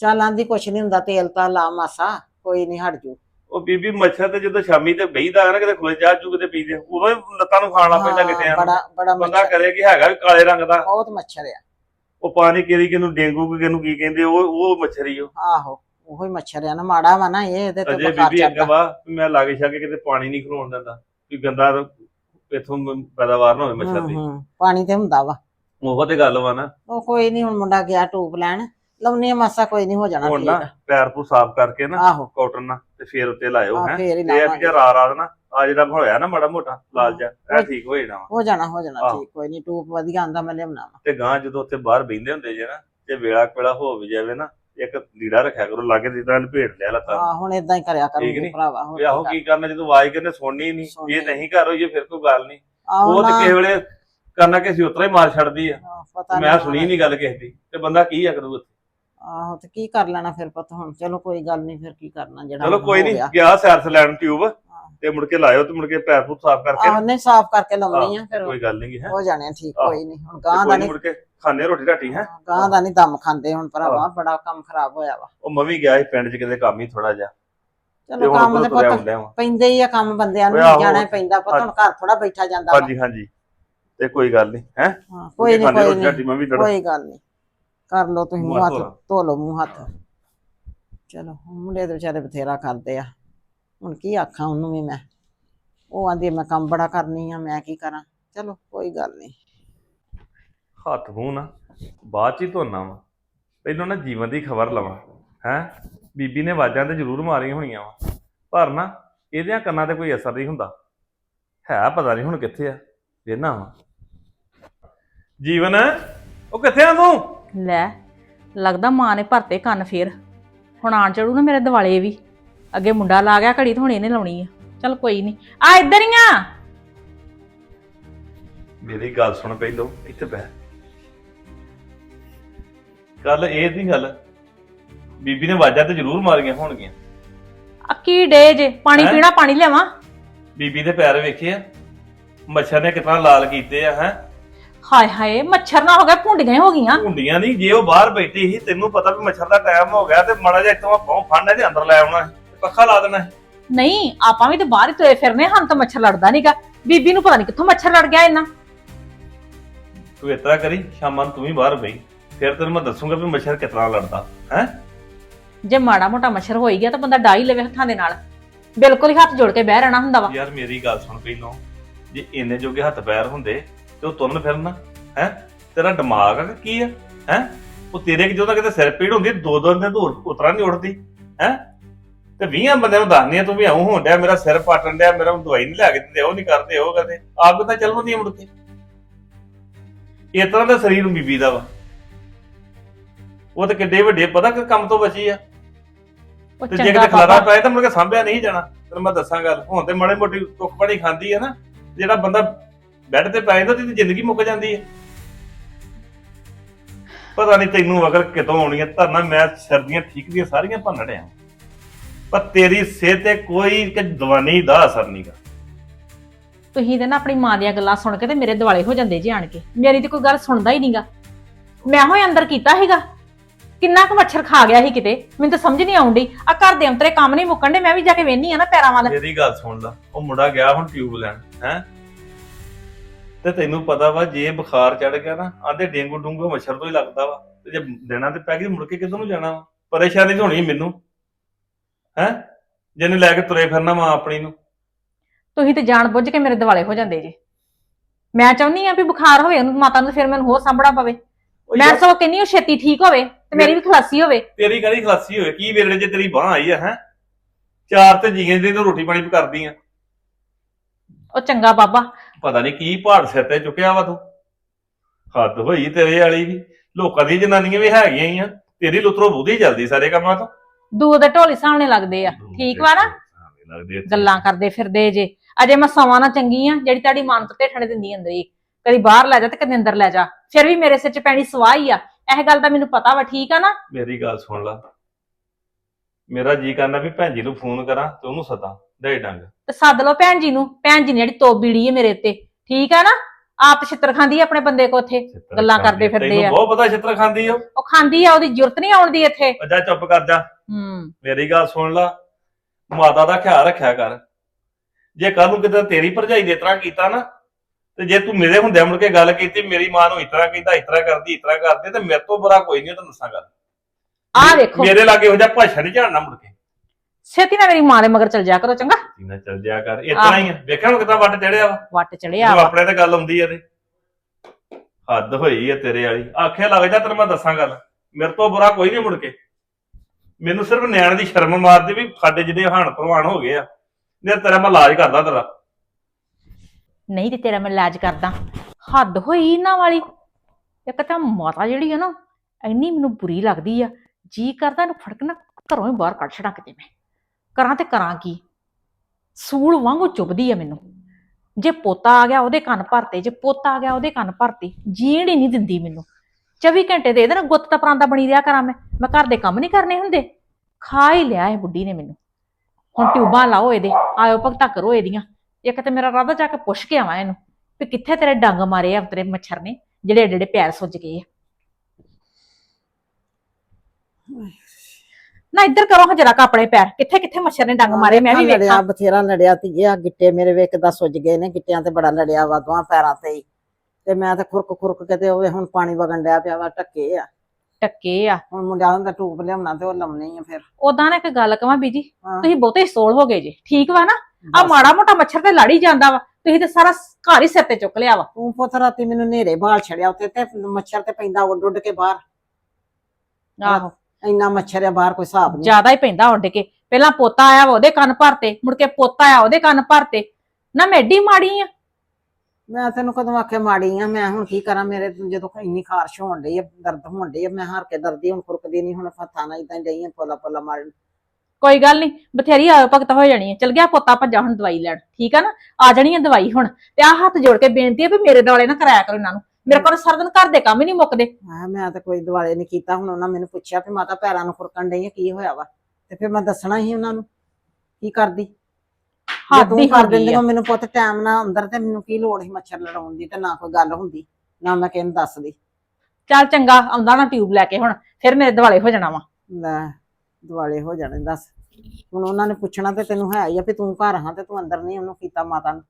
ਚੱਲ ਆਂਦੀ ਕੁਛ ਨਹੀਂ ਹੁੰਦਾ ਤੇਲ ਤਾਂ ਲਾ ਮਾਸਾ ਕੋਈ ਨਹੀਂ ਹਟ ਜੂ। ਉਹ ਬੀਬੀ ਮੱਛਰ ਤੇ ਜਦੋਂ ਸ਼ਾਮੀ ਤੇ ਬਈਦਾ ਨਾ ਕਿਤੇ ਖੁੱਲੇ ਚਾਹ ਚੂ ਕਿਤੇ ਪੀਦੇ ਉਦੋਂ ਲੱਤਾਂ ਨੂੰ ਖਾਣਾ ਪੈਂਦਾ ਕਿਤੇ ਬੜਾ ਬੜਾ ਬੰਦਾ ਕਰੇ ਕਿ ਹੈਗਾ ਵੀ ਕਾਲੇ ਰੰਗ ਦਾ। ਬਹੁਤ ਮੱਛਰ ਆ। ਉਹ ਪਾਣੀ ਕਿਹਦੀ ਕਿਨੂੰ ਡੇਂਗੂ ਕਿ ਕਿਨੂੰ ਕੀ ਕਹਿੰਦੇ ਉਹ ਉਹ ਮੱਛਰੀ ਉਹ ਆਹੋ। ਉਹੀ ਮੱਛਰ ਆ ਨਾ ਮਾੜਾ ਵਾ ਨਾ ਇਹ ਇਹਦੇ ਤੇ ਅਜੇ ਬੁਖਾਰ ਬੀਬੀ ਅੱਗੇ ਚੜਦਾ ਵਾ ਵੀ ਮੈਂ ਲਾਗੇ ਛਾਗੇ ਕਿਤੇ ਪਾਣੀ ਨਹੀਂ ਖਲੋਣ ਦਿੰਦਾ ਵੀ ਗੰਦਾ ਇਥੋਂ ਪੈਦਾਵਾਰ ਨਾ ਹੋਵੇ ਮੱਛਰ ਦੀ। ਪਾਣੀ ਤੇ ਹੁੰਦਾ ਵਾ। ਉਹ ਤੇ ਗੱਲ ਵਾ ਨਾ। ਉਹ ਕੋਈ ਨਹੀਂ ਹੁਣ ਮੁੰਡਾ ਗਿਆ ਟੂਬ ਲੈਣ ਲਾਉਣੀ ਆ ਮਾਸਾ ਕੋਈ ਨਹੀਂ ਹੋ ਜਾਣਾ ਹੁਣ ਠੀਕ ਨਾ ਪੈਰ ਪੂ ਸਾਫ਼ ਕਰਕੇ ਨਾ ਆਹੋ। ਕਾਟਨ ਨਾਲ ਤੇ ਫੇਰ ਉੱਤੇ ਲਾਇਓ ਆ ਹੈ। ਫੇਰ ਹੀ ਤੇ ਇਹ ਲਾਵਾਂਗੇ। ਜਿਹੜਾ ਰਾ ਰਾਤ ਨਾ ਆ ਜਿਹੜਾ ਹੋਇਆ ਨਾ ਮਾੜਾ ਮੋਟਾ ਲਾਲ ਜਾ ਇਹ ਠੀਕ ਹੋ ਜਾਣਾ ਵਾ। ਹੋ ਜਾਣਾ ਹੋ ਜਾਣਾ ਆਹੋ। ਠੀਕ ਕੋਈ ਨਹੀਂ ਟੂਬ ਵਧੀਆ ਆਂਦਾ ਮੈਂ ਲਿਆਉਣਾ ਵਾ। ਤੇ ਗਾਂ ਜਦੋਂ ਉੱਥੇ ਬਾਹਰ ਬੈਂਦੇ ਹੁੰਦੇ ਜੇ ਨਾ ਤੇ ਵੇਲਾ ਕੋਲਾ ਹੋ ਵੀ ਜਾਵੇ ਨਾ ਇੱਕ ਲੀੜਾ ਰੱਖਿਆ ਕਰੋ ਲਾਗੇ ਜਿੱਦਾਂ ਲਪੇਟ ਲਿਆ ਲੱਤਾਂ। ਆ ਹੁਣ ਇਦਾਂ ਹੀ ਕਰਿਆ ਕਰੂੰਗੀ ਨੀ? ਭਰਾਵਾ ਹੋਰ ਵੀ ਆਹੋ ਕੀ ਕਰਨਾ ਜਦੋਂ ਆਵਾਜ਼ ਕਰਨੇ ਸੁਣਨੀ ਨਹੀਂ ਸੁਣਨੀ ਇਹ ਨਹੀਂ ਘਰ ਹੋਈਏ ਫਿਰ ਕੋਈ ਗੱਲ ਨਹੀਂ ਆਹੋ ਉਹ ਤੇ ਨਾ, ਕਿਸੇ ਵੇਲੇ ਕਰਨਾ ਕਿਸੇ ਉਤਰਾ ਹੀ ਮਾਰ ਛੱਡਦੀ ਆ। ਆਹ, ਪਤਾ ਮੈਂ ਨੀ ਸੁਣੀ ਨਹੀਂ ਗੱਲ ਕਿਸੇ ਦੀ ਤੇ ਬੰਦਾ ਕੀ ਆ ਕਰੂ ਉੱਥੇ? ਆਹੋ ਤੇ ਕੀ ਕਰ ਲੈਣਾ ਫਿਰ ਪੁੱਤ ਹੁਣ? ਚਲੋ ਕੋਈ ਗੱਲ ਨਹੀਂ ਫਿਰ ਕੀ ਕਰਨਾ ਜਿਹੜਾ ਚਲੋ ਹੁਣ ਕੋਈ ਹੋ ਨਹੀਂ ਗਿਆ। ਗਿਆ ਸੈਰ ਸਲੈਣ ਟਿਊਬ ਤੇ ਮੁੜ ਕੇ ਲਾਇਓ ਤੇ ਮੁੜ ਕੇ ਪੈਰ ਪੂਰ ਸਾਫ਼ ਕਰਕੇ। ਆਹੋ ਨਹੀਂ ਸਾਫ਼ ਕਰਕੇ ਲਾਉਣੀ ਆ ਫਿਰ। ਕੋਈ ਗੱਲ ਨਹੀਂ ਹੈ। ਹੋ ਜਾਣੇ ਆ ਠੀਕ ਆਹੋ। ਕੋਈ ਨਹੀਂ ਹੁਣ ਗਾਂ ਦਾ ਕੋਈ ਨੀ ਨਹੀਂ। ਮੁੜ ਕੇ। ਖਾਣੇ ਰੋਟੀ ਰਾਟੀ ਹੈ? ਗਾਂ ਦਾ ਨਹੀਂ ਦਮ ਖਾਂਦੇ ਹੁਣ ਭਰਾਵਾ ਬੜਾ ਕੰਮ ਖਰਾਬ ਹੋਇਆ ਵਾ। ਉਹ ਮੈਂ ਵੀ ਗਿਆ ਸੀ ਪਿੰਡ 'ਚ ਕਿਤੇ ਕੰਮ ਹੀ ਥੋੜਾ ਜਿਹਾ। ਚਲੋ ਕੰਮ ਤੇ ਪੁੱਤ। ਪੈਂਦੇ ਹੀ ਆ ਕੰਮ ਬੰਦਿਆਂ ਨੂੰ। ਜਾਣਾ ਹੀ ਪੈਂਦਾ ਪੁੱਤ ਹੁਣ ਘਰ ਥੋੜਾ ਬੈਠਾ ਜਾਂਦਾ ਹਾਂਜੀ ਹਾਂਜੀ। ਤੇ ਕੋਈ ਗੱਲ ਨਹੀਂ ਹੈ? ਕੋਈ ਨਹੀਂ ਕੋਈ ਨਹੀਂ ਕੋਈ ਗੱਲ ਨਹੀਂ ਕਰ ਲੋ ਤੁਸੀਂ ਮੂੰਹ ਹੱਥ ਧੋ ਲਓ ਮੂੰਹ ਹੱਥ। ਚਲੋ ਮੁੰਡੇ ਤੇ ਵਿਚਾਰੇ ਬਥੇਰਾ ਕਰਦੇ ਆ। ਹੁਣ ਕੀ ਆਖਾਂ ਉਹਨੂੰ ਵੀ ਮੈਂ। ਉਹ ਆਂਦੀ ਮੈਂ ਕੰਮ ਬੜਾ ਕਰਨੀ ਆ ਮੈਂ ਕੀ ਕਰਾਂ। ਚਲੋ ਕੋਈ ਗੱਲ ਨਹੀਂ ਹੱਥ ਮੂੰਹ ਨਾ ਬਾਅਦ ਚ ਹੀ ਧੋਣਾ ਵਾ। ਪਹਿਲਾਂ ਨਾ ਜੀਵਨ ਦੀ ਖਬਰ ਲਵਾਂ ਹੈ? ਬੀਬੀ ਨੇ ਆਵਾਜ਼ਾਂ ਤੇ ਜ਼ਰੂਰ ਮਾਰੀਆਂ ਹੋਣੀਆਂ ਵਾ। ਪਰ ਨਾ ਇਹਦਿਆਂ ਕੰਨਾਂ ਤੇ ਕੋਈ ਅਸਰ ਨਹੀਂ ਹੁੰਦਾ। ਹੈ ਪਤਾ ਨਹੀਂ ਹੁਣ ਕਿੱਥੇ ਆ ਵੇਨਾ ਵਾ। ਜੀਵਨ ਉਹ ਕਿੱਥੇ ਆ ਤੂੰ? ਲੈ ਲੱਗਦਾ ਮਾਂ ਨੇ ਭਰਤੇ ਕੰਨ ਫੇਰ। ਹੁਣ ਆਣ ਚੜੂ ਨਾ ਮੇਰੇ ਦਿਵਾਲੇ ਵੀ। ਅੱਗੇ ਮੁੰਡਾ ਲਾ ਗਿਆ ਘੜੀ ਤਾਂ ਹੁਣ ਇਹਨੇ ਲਾਉਣੀ ਆ। ਚਲ ਕੋਈ ਨਹੀਂ। ਆ ਇੱਧਰ ਹੀ ਆ! ਮੇਰੀ ਗੱਲ ਸੁਣ ਪਹਿਲੋਂ ਇੱਥੇ ਬਹਿ। ਗੱਲ ਇਹ ਦੀ ਗੱਲ ਬੀਬੀ ਨੇ ਆਵਾਜ਼ਾਂ ਤੇ ਜ਼ਰੂਰ ਮਾਰੀਆਂ ਹੋਣਗੀਆਂ। ਆ ਕੀ ਡੇ ਜੇ? ਪਾਣੀ ਹੈਂ? ਪੀਣਾ ਪਾਣੀ ਲਿਆਵਾਂ? ਬੀਬੀ ਦੇ ਪੈਰ ਵੇਖੇ ਆ ਮੱਛਰ ਨੇ ਕਿਤਨਾ ਲਾਲ ਕੀਤੇ ਆ ਹੈ? ਹਾਏ ਹਾਏ ਮੱਛਰ ਨਾ ਹੋ ਗਿਆ ਭੁੰਡੀਆਂ ਹੀ ਹੋ ਗਈਆਂ। ਹੁੰਡੀਆਂ ਨਹੀਂ ਜੇ ਉਹ ਬਾਹਰ ਬੈਠੀ ਸੀ ਤੈਨੂੰ ਪਤਾ ਵੀ ਮੱਛਰ ਦਾ ਟਾਈਮ ਹੋ ਗਿਆ ਤੇ ਮਾੜਾ ਜਿਹਾ ਇੱਥੋਂ ਪੌਂ ਫੜਨਾ ਤੇ ਅੰਦਰ ਲੈ ਆਉਣਾ ਸੀ, ਤੇ ਪੱਖਾ ਲਾ ਦੇਣਾ ਸੀ। ਨਹੀਂ ਆਪਾਂ ਵੀ ਤੇ ਬਾਹਰ ਹੀ ਤੁਰੇ ਫਿਰਨੇ ਹਾਂ ਤਾਂ ਮੱਛਰ ਲੜਦਾ ਨਹੀਂਗਾ ਬੀਬੀ ਨੂੰ ਪਤਾ ਨਹੀਂ ਕਿੱਥੋਂ ਮੱਛਰ ਲੜ ਗਿਆ ਇੰਨਾ। ਤੂੰ ਇਸ ਤਰ੍ਹਾਂ ਕਰੀ ਸ਼ਾਮਾਂ ਨੂੰ ਤੂੰ ਵੀ ਬਾਹਰ ਬਈ। ਫਿਰ ਤੈਨੂੰ ਮੈਂ ਦੱਸੂਗਾ ਵੀ ਮੱਛਰ ਕਿਤਨਾ ਲੜਦਾ ਹੈ? ਜੇ ਮਾੜਾ ਮੋਟਾ ਮੱਛਰ ਹੋਈ ਗਿਆ ਤਾਂ ਬੰਦਾ ਡਾ ਹੀ ਲਵੇ ਹੱਥਾਂ ਦੇ ਨਾਲ। ਬਿਲਕੁਲ ਹੀ ਹੱਥ ਜੋੜ ਕੇ ਬਹਿ ਰਹਿਣਾ ਹੁੰਦਾ ਵਾ। ਯਾਰ ਮੇਰੀ ਗੱਲ ਸੁਣ ਪਹਿਲੋਂ ਜੇ ਇੰਨੇ ਜੋਗੇ ਹੱਥ ਪੈਰ ਹੁੰਦੇ ਤੇ ਉਹ ਤੁਰਨ ਫਿਰਨਾ ਹੈ? ਤੇਰਾ ਦਿਮਾਗ ਆ ਕਿ ਕੀ ਆ ਹੈ? ਉਹ ਤੇਰੇ ਕਿ ਜਦੋਂ ਕਿਤੇ ਸਿਰ ਪੀੜ ਹੁੰਦੀ ਦੋ ਦੋ ਦਿਨ ਦੂਰ ਉਤਰਾ ਨਹੀਂ ਉੱਠਦੀ ਹੈ? ਤੇ 20 ਬੰਦਿਆਂ ਨੂੰ ਦੱਸਨੀ ਆ ਤੂੰ ਵੀ ਆਉਂ ਹੋਣ ਡਿਆ ਮੇਰਾ ਸਿਰ ਪਾਟਣ ਡਿਆ ਮੇਰਾ ਦਵਾਈ ਨਹੀਂ ਲਿਆ ਕੇ ਦਿੰਦੇ ਉਹ ਨਹੀਂ ਕਰਦੇ ਉਹ ਕਰਦੇ ਆਪ ਤਾਂ ਚੱਲ ਵੰਦੀ ਮੁੜ ਕੇ। ਇਸ ਤਰ੍ਹਾਂ ਦਾ ਸਰੀਰ ਬੀਬੀ ਦਾ ਵਾ। ਉਹ ਤਾਂ ਕਿੱਡੇ ਵੱਡੇ ਪਤਾ ਕਿ ਕੰਮ ਤੋਂ ਬਚੀ ਆ। ਉਹ ਤੇ ਜੇ ਚੰਗਾ ਕਿਤੇ ਖਲਾਰਾ ਬਾਬਾ। ਪਏ ਤਾਂ ਮੁੜ ਕੇ ਸਾਂਭਿਆ ਨਹੀਂ ਜਾਣਾ। ਤੈਨੂੰ ਮੈਂ ਦੱਸਾਂ ਗੱਲ ਹੁਣ ਤੇ ਮਾੜੀ ਮੋਟੀ ਟੁੱਕ ਬੜੀ ਖਾਂਦੀ ਹੈ ਨਾ ਜਿਹੜਾ ਬੰਦਾ ਬੈੱਡ ਤੇ ਪੈ ਜਾਂਦਾ ਉਹਦੀ ਜ਼ਿੰਦਗੀ ਮੁੱਕ ਜਾਂਦੀ ਹੈ ਪਤਾ ਨਹੀਂ ਤੈਨੂੰ ਅਗਰ ਕਿਤੋਂ ਆਉਣੀ ਹੈ ਧਰਨਾ ਮੈਂ ਸਿਰ ਦੀਆਂ ਠੀਕ ਦੀਆਂ ਸਾਰੀਆਂ ਭੰਨ ਡਿਆ ਪਰ ਤੇਰੀ ਸਿਹਤ ਤੇ ਕੋਈ ਕਿ ਦਵਾਨੀ ਦਾ ਅਸਰ ਨਹੀਂਗਾ ਤੁਸੀਂ ਤੇ ਨਾ ਆਪਣੀ ਮਾਂ ਦੀਆਂ ਗੱਲਾਂ ਸੁਣ ਕੇ ਤੇ ਮੇਰੇ ਦਿਵਾਲੇ ਹੋ ਜਾਂਦੇ ਜੀ ਆਣ ਕੇ। ਮੇਰੀ ਤੇ ਕੋਈ ਗੱਲ ਸੁਣਦਾ ਹੀ ਨਹੀਂਗਾ ਮੈਂ ਹੋਏ ਅੰਦਰ ਕੀਤਾ ਹੈਗਾ ਕਿੰਨਾ ਕੁ ਮੱਛਰ ਖਾ ਗਿਆ ਸੀ ਕਿਤੇ? ਮੈਨੂੰ ਤਾਂ ਸਮਝ ਨਹੀਂ ਆਉਂਦੀ ਆ ਘਰ ਦੇ ਅੰਤਰੇ ਕੰਮ ਨਹੀਂ ਮੁੱਕਣ ਦੇ ਮੈਂ ਵੀ ਜਾ ਕੇ ਵੇਹਨੀ ਆ ਨਾ ਪੈਰਾਂ ਵੱਲ। ਮੇਰੀ ਗੱਲ ਸੁਣ ਲਾ ਉਹ ਮੁੰਡਾ ਗਿਆ ਹੁਣ ਟਿਊਬ ਲੈਣ ਹੈ? ਤੇ ਤੈਨੂੰ ਪਤਾ ਵਾ ਜੇ ਬੁਖਾਰ ਚੜ ਗਿਆ ਨਾ ਆਂਦੇ ਡੇਂਗੂ ਡੂੰਗੂ ਮੱਛਰ ਤੋਂ ਹੀ ਲੱਗਦਾ ਵਾ। ਤੇ ਜੇ ਦਿਨਾਂ ਤੇ ਪੈ ਗਈ ਮੁੜ ਕੇ ਕਿੱਧਰ ਨੂੰ ਜਾਣਾ ਵਾ? ਪਰੇਸ਼ਾਨੀ ਤਾਂ ਹੋਣੀ ਮੈਨੂੰ। ਹੈ? ਜਿਹਨੇ ਲੈ ਕੇ ਤੁਰੇ ਫਿਰਨਾ ਮਾਂ ਆਪਣੀ ਨੂੰ। ਤੁਸੀਂ ਤੇ ਜਾਣ ਬੁੱਝ ਕੇ ਮੇਰੇ ਦਿਵਾਲੇ ਹੋ ਜਾਂਦੇ ਜੀ। ਮੈਂ ਚਾਹੁੰਨੀ ਆ ਵੀ ਬੁਖਾਰ ਹੋਵੇ ਉਹਨੂੰ ਮਾਤਾ ਨੂੰ ਫਿਰ ਮੈਨੂੰ ਹੋਰ ਸਾਂਭਣਾ ਪਵੇ। ਉਹ ਮੈਂ ਯਾਰ, ਸਗੋਂ ਉਹ ਛੇਤੀ ਠੀਕ ਹੋਵੇ। ਤੇ ਮੇਰੀ ਵੀ ਖਲਾਸੀ ਹੋਵੇ। ਤੇਰੀ ਕਾਹਦੀ ਖਲਾਸੀ ਹੋਏ ਕੀ ਵੇਲੇ ਜੇ ਤੇਰੀ ਬਾਹ ਆਈ ਆ ਹੈ? ਚਾਰ ਤੇ ਜੀਆਂ ਦੀ ਤੂੰ ਰੋਟੀ ਪਾਣੀ ਕਰਦੀ ਆ। ਉਹ ਚੰਗਾ ਬਾਬਾ। ਪਤਾ ਨਹੀਂ ਕੀ ਪਹਾੜ ਸਿਰ ਤੇ ਚੁੱਕਿਆ ਵਾ ਤੂੰ। ਹੱਦ ਹੋਈ ਤੇਰੇ ਵਾਲੀ ਵੀ। ਲੋਕਾਂ ਦੀ ਜਨਾਨੀਆਂ ਵੀ ਹੈਗੀਆਂ ਹੀ ਆ। ਤੇਰੀ ਲੁਤਰੋ ਬੁੱਧੀ ਚੱਲਦੀ ਸਾਰੇ ਕੰਮਾਂ ਤੋਂ। ਦੂਰ ਦੇ ਢੋਲੀ ਸਾਹਮਣੇ ਲੱਗਦੇ ਆ। ਠੀਕ ਵਾ ਨਾ? ਲੱਗਦੇ ਆ। ਗੱਲਾਂ ਕਰਦੇ ਫਿਰਦੇ ਜੇ। ਅਜੇ ਮੈਂ ਸਮਾਂ ਨਾ ਚੰਗੀ ਆ ਜਿਹੜੀ ਤੁਹਾਡੀ ਮਾਨ ਤੇ ਠਣੇ ਦਿੰਦੀ ਅੰਦਰ ਹੀ। ਕਦੀ ਬਾਹਰ ਲੈ ਜਾ ਤੇ ਕਦੀ ਅੰਦਰ ਲੈ ਜਾ। ਫਿਰ ਵੀ ਮੇਰੇ ਸਿਰ 'ਚ ਪੈਣੀ ਸਵਾਹ ਹੀ ਆ। ਇਹ ਗੱਲ ਦਾ ਮੈਨੂੰ ਪਤਾ ਵਾ ਠੀਕ ਆ ਨਾ? ਮੇਰੀ ਗੱਲ ਸੁਣ ਲਾ। ਮੇਰਾ ਜੀ ਕਰਨਾ ਵੀ ਭੈਣ ਜੀ ਨੂੰ ਫੋਨ ਕਰਾਂ ਤੇ ਉਹਨੂੰ ਸੱਦਾਂ ਦੇ ਡੰਗ। ਤੇ ਸੱਦ ਲਓ ਭੈਣ ਜੀ ਨੂੰ ਭੈਣ ਜੀ ਨੇ ਜਿਹੜੀ ਤੋਪ ਬੀੜੀ ਹੈ ਮੇਰੇ ਉੱਤੇ ਠੀਕ ਆ ਨਾ? ਆਪ ਛਿੱਤਰ ਖਾਂਦੀ ਆ ਆਪਣੇ ਬੰਦੇ ਕੋ ਉੱਥੇ ਛਿੱਤਰ ਗੱਲਾਂ ਖਾਂਦੀ ਕਰਦੇ। ਫਿਰਦੇ ਤੈਨੂੰ ਆ। ਬਹੁਤ ਪਤਾ ਛਿੱਤਰ ਖਾਂਦੀ ਆ ਉਹ। ਖਾਂਦੀ ਆ ਉਹਦੀ ਜ਼ਰੂਰਤ ਨਹੀਂ ਆਉਣ ਦੀ ਇੱਥੇ। ਉਹ ਜਾ ਚੁੱਪ ਕਰ ਜਾ। ਹੂੰ। ਮੇਰੀ ਗੱਲ ਸੁਣ ਲਾ। ਮਾਤਾ ਦਾ ਖਿਆਲ ਰੱਖਿਆ ਕਰ। ਜੇ ਕੱਲ ਨੂੰ ਕਿਤੇ ਤੇਰੀ ਭਰਜਾਈ ਦੇ ਤਰ੍ਹਾਂ ਕੀਤਾ ਨਾ ਤੇ ਜੇ ਤੂੰ ਮੇਰੇ ਹੁੰਦਿਆਂ ਮੁੜ ਕੇ ਗੱਲ ਕੀਤੀ ਮੇਰੀ ਮਾਂ ਨੂੰ ਇਸ ਤਰ੍ਹਾਂ ਕਹਿੰਦਾ ਇਸ ਤਰ੍ਹਾਂ ਕਰਦੀ ਇਸ ਤਰ੍ਹਾਂ ਕਰਦੀ ਤੇ ਮੇਰੇ ਤੋਂ ਬੁਰਾ ਕੋਈ ਨਹੀਂ ਤੈਨੂੰ ਦੱਸਾਂ ਗੱਲ ਆਹ ਵੇਖੋ। ਮੇਰੇ ਲਾਗੇ ਹੋ ਜਾ ਭਾਸ਼ਾ ਨਹੀਂ ਝਾੜਨਾ ਮੁੜ ਕੇ। ਛੇਤੀ ਨਾਲ ਮੇਰੀ ਮਾਂ ਦੇ ਮਗਰ ਚਲ ਜਾ ਕਰੋ ਚੰਗਾ? ਨਾ ਚੱਲ ਜਾ ਕਰ ਤਰ੍ਹਾਂ ਹੀ ਆ। ਵੇਖਿਆ ਹੁਣ ਕਿਦਾਂ ਵੱਟ ਚੜਿਆ ਵਾ? ਵੱਟ ਚੜਿਆ ਵਾ। ਆਪਣੇ ਤੇ ਗੱਲ ਆਉਂਦੀ ਆ ਤੇ। ਹੱਦ ਹੋਈ ਆ ਤੇਰੇ ਵਾਲੀ। ਆਖੇ ਲੱਗ ਜਾ ਤੈਨੂੰ ਮੈਂ ਦੱਸਾਂ ਗੱਲ। ਮੇਰੇ ਤੋਂ ਬੁਰਾ ਕੋਈ ਨਹੀਂ ਮੁੜ ਕੇ। ਮੈਨੂੰ ਸਿਰਫ ਨਿਆਣੇ ਦੀ ਸ਼ਰਮ ਮਾਰਦੀ ਵੀ ਸਾਡੇ ਜਿਹਦੇ ਹਾਣ ਪ੍ਰਵਾਨ ਹੋ ਗਏ ਆ। ਨੇ ਤੇਰਾ ਮੈਂ ਇਲਾਜ ਕਰਦਾ ਤੇਰਾ। ਨਹੀਂ ਤੇ ਤੇਰਾ ਮੈਂ ਇਲਾਜ ਕਰਦਾ। ਹੱਦ ਹੋਈ ਇਹਨਾਂ ਵਾਲੀ। ਇੱਕ ਤਾਂ ਮਾਤਾ ਜਿਹੜੀ ਆ ਨਾ, ਇੰਨੀ ਮੈਨੂੰ ਬੁਰੀ ਲੱਗਦੀ ਆ। ਜੀ ਕਰਦਾ ਇਹਨੂੰ ਫੜਕ ਨਾ, ਘਰੋਂ ਹੀ ਬਾਹਰ ਕੱਢ ਛੜਾ ਕਿਤੇ ਮੈਂ। ਕਰਾਂ ਤੇ ਕਰਾਂ ਕੀ? ਸੂਲ ਵਾਂਗੂ ਚੁੱਭਦੀ ਆ ਮੈਨੂੰ। ਜੇ ਪੋਤਾ ਆ ਗਿਆ ਉਹਦੇ ਕੰਨ ਭਰਤੇ, ਜੇ ਪੋਤਾ ਆ ਗਿਆ ਉਹਦੇ ਕੰਨ ਭਰਤੇ, ਜੀਣ ਹੀ ਨਹੀਂ ਦਿੰਦੀ ਮੈਨੂੰ। 24 ਘੰਟੇ ਦੇ ਇਹਦੇ ਨਾਲ ਗੁੱਤ ਦਾ ਪਰਾਂਦਾ ਬਣੀ ਰਿਹਾ ਕਰਾਂ ਮੈਂ। ਮੈਂ ਘਰ ਦੇ ਕੰਮ ਨਹੀਂ ਕਰਨੇ ਹੁੰਦੇ। ਖਾ ਹੀ ਲਿਆ ਇਹ ਬੁੱਢੀ ਨੇ ਮੈਨੂੰ। ਹੁਣ ਟਿਊਬਾਂ ਲਾਓ ਇਹਦੇ, ਆਇਓ ਭਗਤਾ ਕਰੋ ਇਹਦੀਆਂ। ਇੱਕ ਤੇ ਮੇਰਾ ਰਾਦਾ ਜਾ ਕੇ ਪੁੱਛ ਕੇ ਆਵਾਂ ਇਹਨੂੰ ਵੀ ਕਿੱਥੇ ਤੇਰੇ ਡੰਗ ਮਾਰੇ ਆ ਤੇਰੇ ਮੱਛਰ ਨੇ ਜਿਹੜੇ ਏਡੇ ਏਡੇ ਪੈਰ ਸੁੱਜ ਗਏ ਆ। ਨਾ ਇੱਧਰ ਕਰੋ ਹਾਂ ਜਰਾ ਆਪਣੇ ਪੈਰ ਕਿੱਥੇ ਕਿੱਥੇ ਮੱਛਰ ਨੇ ਡੰਗ ਮਾਰੇ ਮੈਂ ਵੀ ਲੜਿਆ ਵੇਖਾਂ। ਬਥੇਰਾ ਲੜਿਆ ਧੀਏ ਆ ਗਿੱਟੇ ਮੇਰੇ ਵੇਖ ਦਾ ਸੁੱਜ ਗਏ ਨੇ ਗਿੱਟਿਆਂ ਤੇ ਬੜਾ ਲੜਿਆ ਵਾ ਦੋਹਾਂ ਪੈਰਾਂ ਤੇ ਹੀ। ਤੇ ਮੈਂ ਤੇ ਖੁਰਕ ਖੁਰਕ ਕੇ ਤੇ ਉਹ ਹੁਣ ਪਾਣੀ ਵਗਣ ਡਿਆ ਪਿਆ ਵਾ ਟੱਕੇ ਆ। ਟੱਕੇ ਆ। ਹੁਣ ਮੁੰਡਿਆਂ ਹੁੰਦਾ ਟੂਬ ਲਿਆਉਣਾ ਤੇ ਉਹ ਲਾਉਣੀ ਆ ਫਿਰ। ਉਦਾਂ ਨਾ ਇੱਕ ਗੱਲ ਕਵਾਂ ਬੀਜੀ ਹਾਂ। ਤੁਸੀਂ ਬਹੁਤੇ ਸੋਲ ਹੋ ਗਏ ਜੀ ਠੀਕ ਵਾ ਨਾ? ਆ। ਮਾੜਾ ਮੋਟਾ ਮੱਛਰ ਤੇ ਲੜ ਹੀ ਜਾਂਦਾ ਵਾ ਤੁਸੀਂ ਤੇ ਸਾਰਾ ਘਰ ਹੀ ਸਿਰ ਤੇ ਚੁੱਕ ਲਿਆ ਵਾ। ਤੂੰ ਪੁੱਤ ਰਾਤੀ ਮੈਨੂੰ ਨੇਰੇ ਬਾਲ ਛੜਿਆ ਉੱਤੇ ਤੇ ਮੱਛਰ ਤੇ ਪੈਂਦਾ ਉੱਡ ਉੱਡ ਕੇ ਬਾਹਰ। ਆਹੋ। ਇੰਨਾ ਮੱਛਰ ਆ ਬਾਹਰ ਕੋਈ ਹਿਸਾਬ ਨਹੀਂ। ਜ਼ਿਆਦਾ ਹੀ ਪੈਂਦਾ ਉੱਡ ਕੇ। ਪਹਿਲਾਂ ਪੋਤਾ ਆਇਆ ਵਾ ਉਹਦੇ ਕੰਨ ਭਰਤੇ ਮੁੜ ਕੇ ਪੋਤਾ ਆਇਆ ਉਹਦੇ ਕੰਨ ਭਰਤੇ ਨਾ ਮੈਂ ਮਾੜੀ ਆ। ਮੈਂ ਤੈਨੂੰ ਕਦੋਂ ਆਖਿਆ ਮਾੜੀ ਆ ਮੈਂ ਹੁਣ ਕੀ ਕਰਾਂ ਮੇਰੇ ਜਦੋਂ ਇੰਨੀ ਖਾਰਸ਼ ਹੋਣ ਡਈ ਆ ਦਰਦ ਹੋਣ ਡਈ ਆ ਮੈਂ ਹਾਰ ਕੇ ਦਰਦੀ ਹੁਣ ਖੁਰਕਦੀ ਨਹੀਂ ਹੁਣ ਹੱਥਾਂ ਨਾਲ ਇਦਾਂ ਡਈ ਆ ਪੋਲਾ ਪੋਲਾ ਮਾਰਨ। ਕੋਈ ਗੱਲ ਨਹੀਂ ਬਥੇਰੀ ਭਗਤ ਹੋ ਜਾਣੀ ਹੈ ਚਲ ਗਿਆ ਪੋਤਾ ਭੱਜਾ ਹੁਣ ਦਵਾਈ ਲੈਣ। ਠੀਕ ਆ ਨਾ? ਆ ਜਾਣੀ ਹੈ ਦਵਾਈ ਹੁਣ। ਤੇ ਆ ਹੱਥ ਜੋੜ ਕੇ ਬੇਨਤੀ ਹੈ ਵੀ ਮੇਰੇ ਦੁਆਲੇ ਨਾ ਕਰਾਇਆ ਕਰੋ ਇਹਨਾਂ ਨੂੰ। ਮੇਰੇ ਕੋਲ ਸਾਰਾ ਦਿਨ ਘਰ ਦੇ ਕੰਮ ਹੀ ਨਹੀਂ ਮੁੱਕਦੇ। ਮੈਂ ਮੈਂ ਤਾਂ ਕੋਈ ਦਿਵਾਲੇ ਨਹੀਂ ਕੀਤਾ ਹੁਣ ਉਹਨਾਂ ਮੈਨੂੰ ਪੁੱਛਿਆ ਵੀ ਮਾਤਾ ਪੈਰਾਂ ਨੂੰ ਖੁਰਕਣ ਡਈ ਆ ਕੀ ਹੋਇਆ ਵਾ? ਤੇ ਫਿਰ ਮੈਂ ਦੱਸਣਾ ਹੀ ਉਹਨਾਂ ਨੂੰ ਕੀ ਕਰਦੀ? ਹੱਦ ਹੀ ਕਰ ਦਿੰਦੀ ਮੈਨੂੰ ਪੁੱਤ ਟਾਈਮ ਨਾਲ ਅੰਦਰ ਤੇ ਮੈਨੂੰ ਕੀ ਲੋੜ ਸੀ ਮੱਛਰ ਲੜਾਉਣ ਦੀ ਤੇ ਨਾ ਕੋਈ ਗੱਲ ਹੁੰਦੀ ਨਾ ਮੈਂ ਕਿਹਨੂੰ ਦੱਸਦੀ। ਚੱਲ ਚੰਗਾ ਆਉਂਦਾ ਨਾ ਟਿਊਬ ਲੈ ਕੇ ਹੁਣ ਫਿਰ ਮੇਰੇ ਦੁਆਲੇ ਹੋ ਜਾਣਾ ਵਾ। ਲੈ ਦਿਵਾਲੇ ਹੋ ਜਾਣੇ ਦੱਸ। ਹੁਣ ਉਹਨਾਂ ਨੇ ਪੁੱਛਣਾ ਤੇ ਤੈਨੂੰ ਹੈ ਹੀ ਆ ਵੀ ਤੂੰ ਘਰ ਹਾਂ ਤੇ ਤੂੰ ਅੰਦਰ ਨਹੀਂ ਉਹਨੂੰ ਕੀਤਾ ਮਾਤਾ ਨੂੰ।